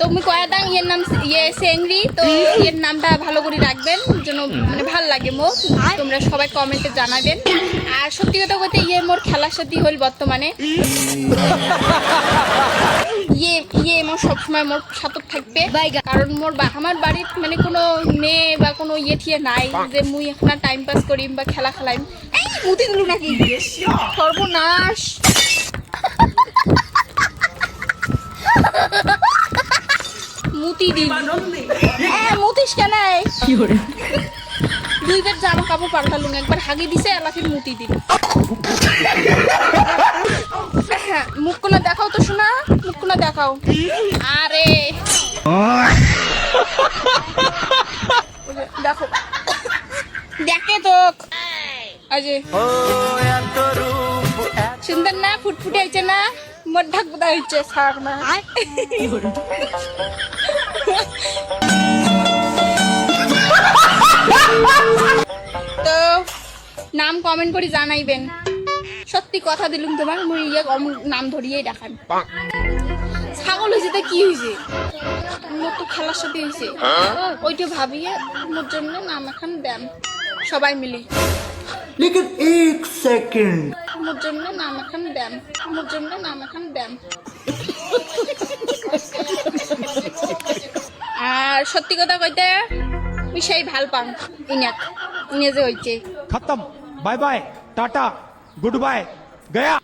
তুমি কয়া দাং ইয়ের নাম ইয়ে সেংরি তো ইয়ের নামটা ভালো করে রাখবেন যেন মানে ভালো লাগে মোক তোমরা সবাই কমেন্টে জানাবেন। আর সত্যি কথা বলতে ইয়ে মোর খেলার সাথে হল বর্তমানে। ইয়ে ইয়ে মোর সবসময় মোর সাথে থাকবে। কারণ মোর বা আমার বাড়ির মানে কোনো মেয়ে বা কোনো ইয়ে ঠিয়ে নাই যে মুই এখন টাইম পাস করিম বা খেলা খেলাইম। এই মুতি দিলু নাকি? সর্বনাশ। মুতি দিল হ্যাঁ মুতিস কেন? দুইবার জামা কাপড় পাল্টালুম একবার হাগি দিছে এলাফির মুতি দিল মুখ কোনো দেখাও তো শোনা মুখ কোনো দেখাও। আরে দেখো। দেখে তো আজে। সুন্দর না ফুটফুটে হয়েছে না? মোর ঢাক বোধা হয়েছে শাক না। তো নাম কমেন্ট করে জানাইবেন। সত্যি কথা দিলুম তোমার মুই ইয়ে নাম ধরিয়েই ডাকান ছাগল হয়েছে তা কি হয়েছে মোর তো খেলার সাথে হয়েছে ওইটা ভাবিয়ে মোর জন্য নাম এখন দেন। সবাই মিলি। লেকিন এক সেকেন্ড। মোর জন্য নাম এখন দেন। মোর জন্য নাম এখন দেন। সত্যি কথা কইতে সেই ভালো পাং ইনাক। ইনে যে হইছে। খতম। Bye bye, tata, good bye, Gaya.